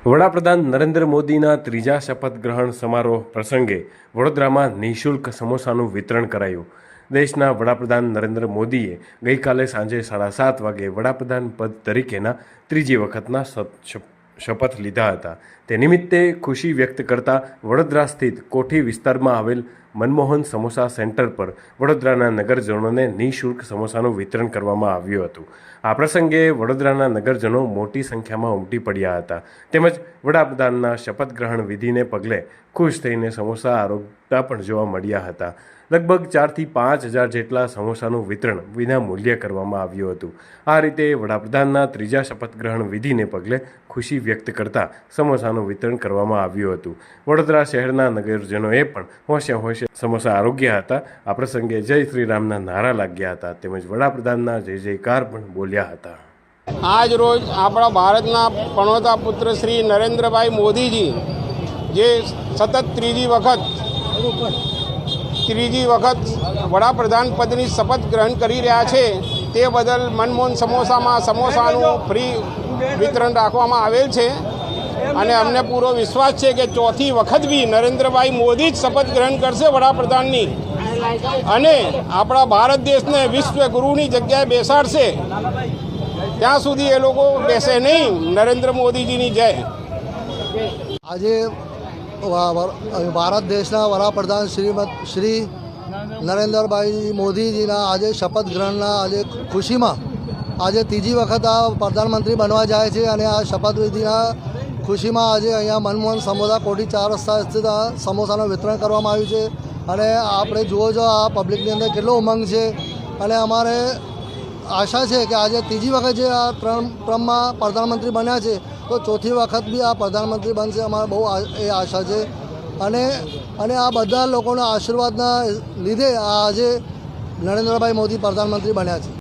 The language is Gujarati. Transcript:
વડાપ્રધાન નરેન્દ્ર મોદીના ત્રીજા શપથ ગ્રહણ સમારોહ પ્રસંગે વડોદરામાં નિઃશુલ્ક સમોસાનું વિતરણ કરાયું. દેશના વડાપ્રધાન નરેન્દ્ર મોદીએ ગઈકાલે સાંજે સાડા સાત વાગે વડાપ્રધાન પદ તરીકેના ત્રીજી વખતના શપથ લીધા હતા. તે નિમિત્તે ખુશી વ્યક્ત કરતા વડોદરા સ્થિત કોઠી વિસ્તારમાં આવેલ મનમોહન સમોસા સેન્ટર પર વડોદરાના નગરજનોને નિઃશુલ્ક સમોસાનું વિતરણ કરવામાં આવ્યું હતું. આ પ્રસંગે વડોદરાના નગરજનો મોટી સંખ્યામાં ઉમટી પડ્યા હતા. તેમજ વડાપ્રધાનના શપથ ગ્રહણ વિધિને પગલે ખુશ થઈને સમોસા આરોગતા પણ જોવા મળ્યા હતા. લગભગ ચારથી પાંચ હજાર જેટલા સમોસાનું વિતરણ વિના મૂલ્યે કરવામાં આવ્યું હતું. આ રીતે વડાપ્રધાનના ત્રીજા શપથ ગ્રહણ વિધિને પગલે ખુશી વ્યક્ત કરતા સમોસાનું વિતરણ કરવામાં આવ્યું હતું. વડોદરા શહેરના નગરજનોએ પણ હોશે હોશે સમોસા આરોગ્યા હતા. આ પ્રસંગે જય શ્રી રામના નારા લાગ્યા હતા. તેમજ વડાપ્રધાનના જય જયકાર પણ બોલ્યા હતા. આજ રોજ આપણા ભારતના પણોતા પુત્ર શ્રી નરેન્દ્રભાઈ મોદીજી જે સતત ત્રીજી વખત ત્રીજી વખત વડાપ્રધાન પદની શપથ ગ્રહણ કરી રહ્યા છે, તે બદલ મનમોહન સમોસામાં સમોસાનું ફ્રી વિતરણ રાખવામાં આવેલ છે. અને અમને પૂરો વિશ્વાસ છે કે ચોથી વખત બી નરેન્દ્રભાઈ મોદી જ શપથ ગ્રહણ કરશે વડાપ્રધાનની. અને આપણા ભારત દેશને વિશ્વ ગુરુની જગ્યાએ બેસાડશે. ત્યાં સુધી એ લોકો બેસે નહીં. નરેન્દ્ર મોદીજીની જય. આજે ભારત દેશના વડાપ્રધાન શ્રીમદ શ્રી નરેન્દ્રભાઈ મોદીજીના આજે શપથ ગ્રહણના આજે ખુશીમાં આજે ત્રીજી વખત આ પ્રધાનમંત્રી બનવા જાય છે અને આ શપથવિધિના ખુશીમાં આજે અહીંયા મનમોહન સમોસા કોઠી ચાર રસ્તા સ્થિત સમોસાનું વિતરણ કરવામાં આવ્યું છે. અને આપણે જુઓ છો આ પબ્લિકની અંદર કેટલો ઉમંગ છે. અને અમારે આશા છે કે આજે ત્રીજી વખત જે આ ત્રણ ક્રમમાં પ્રધાનમંત્રી બન્યા છે, તો ચોથી વખત બી આ પ્રધાનમંત્રી બનશે અમારે બહુ એ આશા છે. અને અને આ બધા લોકોના આશીર્વાદના લીધે આજે નરેન્દ્રભાઈ મોદી પ્રધાનમંત્રી બન્યા છે.